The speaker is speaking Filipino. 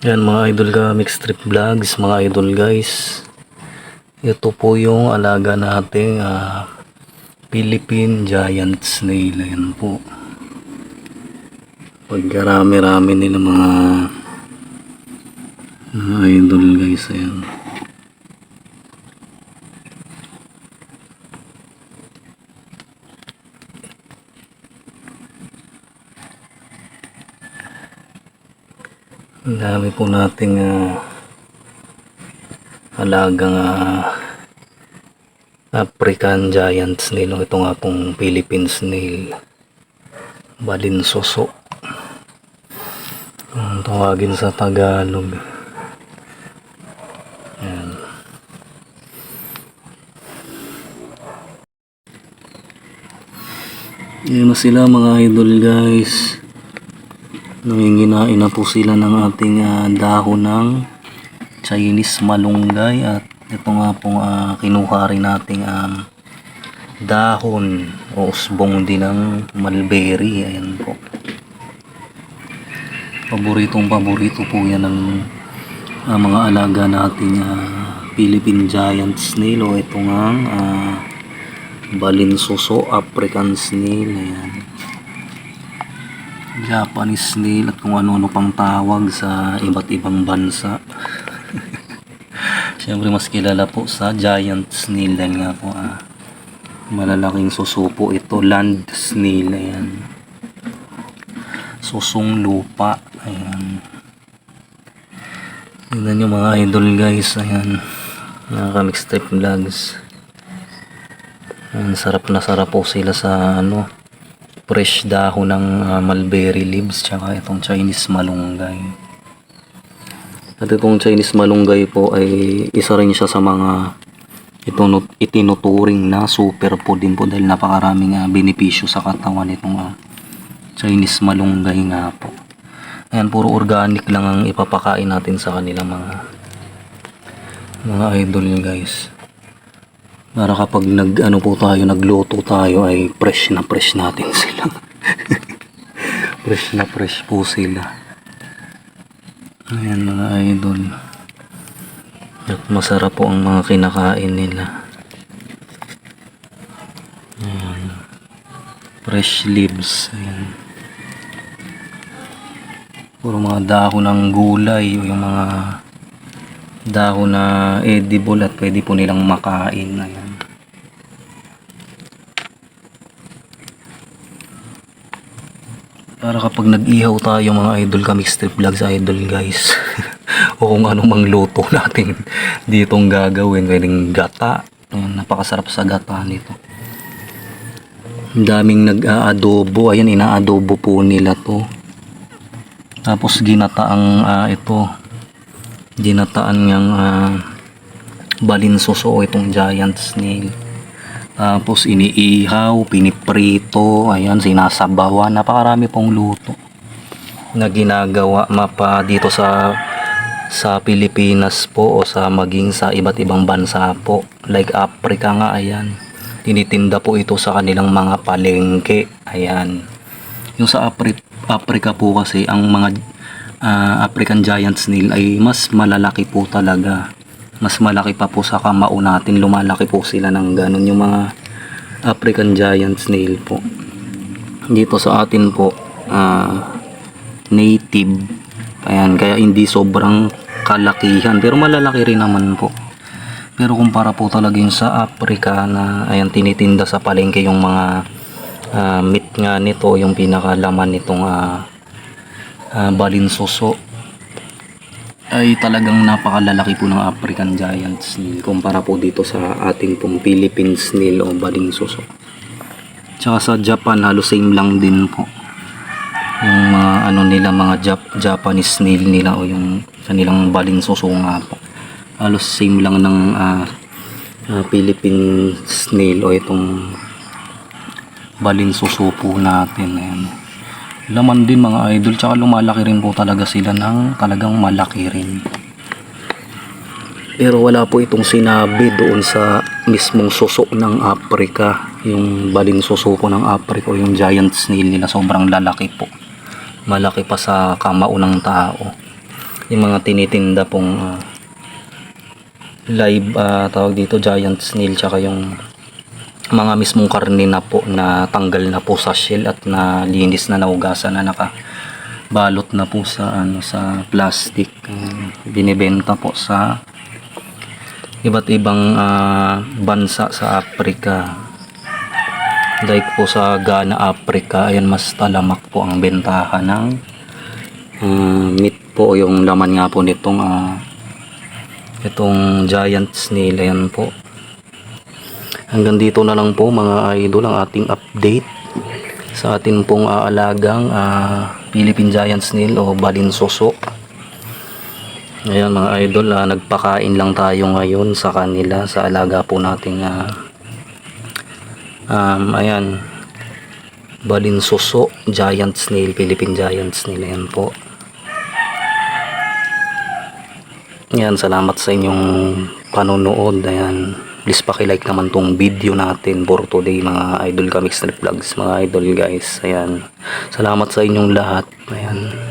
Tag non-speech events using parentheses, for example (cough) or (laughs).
Yan mga idol ka, mixed trip vlogs, mga idol guys. Ito po yung alaga nating ah, Philippine Giant Snail. Ayan po. Pagkarami-rami nila mga mga idol guys. Ayan. Ang dami po nating ah, alagang ah, African Giant Snail. Ito nga pong Philippine Snail. Balinsoso. Ang tawagin sa Tagalog. Yan. Yan na sila mga idol guys. Nanginginain na po sila ng ating ah, dahon ng Chinese malunggay at ito nga pong ah, kinuha rin nating um, dahon o usbong din ng mulberry. Ayan po. Paboritong paborito po yan ng ah, mga alaga nating ah, Philippine Giant Snail o ito nga ah, Balinsoso African Snail. Ayan. Japanese snail at kung ano-ano pang tawag sa iba't ibang bansa. (laughs) Siyempre mas kilala po sa giant snail dahil nga po ah, malalaking suso po ito land snail ayan. Susong lupa ayan. Tignan nyo mga idol guys ayan. Nakaka strip vlogs. Ayan, sarap na sarap po sila sa ano fresh dahon ng ah, mulberry leaves tsaka itong Chinese malunggay. At itong Chinese malunggay po ay isa rin siya sa mga ito itinuturing na super food din po dahil napakaraming ah, benepisyo sa katawan nitong ah, Chinese malunggay nga po. Ayan, puro organic lang ang ipapakain natin sa kanilang mga mga idol guys para kapag nag ano po tayo nagluto tayo ay fresh na fresh natin (laughs) sila. Fresh na fresh po sila. Ayan mga idol. At masarap po ang mga kinakain nila. Ayan. Fresh leaves ayan. Puro mga dahon ng gulay o yung mga dahon na edible at pwede po nilang makain. Ayan. Para kapag nag-ihaw tayo mga idol kami strip vlogs idol guys. (laughs) o kung anong mang luto (laughs) natin ditong gagawin. Pwedeng gata. Ayan, napakasarap sa gata nito. Ang daming nag-aadobo. Ayan, inaadobo po nila to. Tapos ginata ang ah, ito ginataan niyang uh, balinsoso itong giant snail tapos iniihaw, piniprito ayan, sinasabawan. Napakarami pong luto na ginagawa mapa dito sa sa Pilipinas po o sa maging sa iba't ibang bansa po. Like Africa nga ayan. Tinitinda po ito sa kanilang mga palengke ayan. Yung sa Afri- Africa po kasi ang mga ah, African giant snail ay mas malalaki po talaga. Mas malaki pa po sa kamao natin. Lumalaki po sila ng ganun yung mga African giant snail po. Dito sa atin po ah, native. Ayan, kaya hindi sobrang kalakihan pero malalaki rin naman po. Pero kumpara po talaga yung sa Africa na ayan tinitinda sa palengke yung mga ah, meat nga nito, yung pinakalaman nitong ah, ah, balinsoso ay talagang napakalalaki po ng African giant snail kumpara po dito sa ating pong Philippine snail o balinsoso tsaka sa Japan halos same lang din po. Yung mga ano nila mga Jap- Japanese snail nila o yung kanilang balinsoso nga po. Halos same lang ng ah, ah, Philippine snail o itong balinsoso po natin. Ayan laman din mga idol tsaka lumalaki rin po talaga sila ng talagang malaki rin. Pero wala po itong sinabi doon sa mismong suso ng Africa yung balinsuso po ng Africa o yung giant snail nila sobrang lalaki po. Malaki pa sa kamao ng tao. Yung mga tinitinda pong ah, live ah, tawag dito giant snail tsaka yung mga mismong karne na po na tanggal na po sa shell at na linis na naugasan na naka balot na po sa ano sa plastic. Ah, binibenta po sa iba't ibang ah, bansa sa Africa like po sa Ghana, Africa ayan mas talamak po ang bentahan ng ah, meat po. Yung laman nga po nitong ah, itong giant snail ayan po hanggang dito na lang po mga idol ang ating update sa atin pong aalagang ah, Philippine Giant Snail o Balinsoso. Ayan mga idol, ah, nagpakain lang tayo ngayon sa kanila sa alaga po nating ah, um, ayan Balinsoso Giant Snail, Philippine Giant Snail ayan po. Ayan, salamat sa inyong panonood ayan, please pakilike naman tong video natin for today mga idol comic strip vlogs mga idol guys. Ayan, salamat sa inyong lahat. Ayan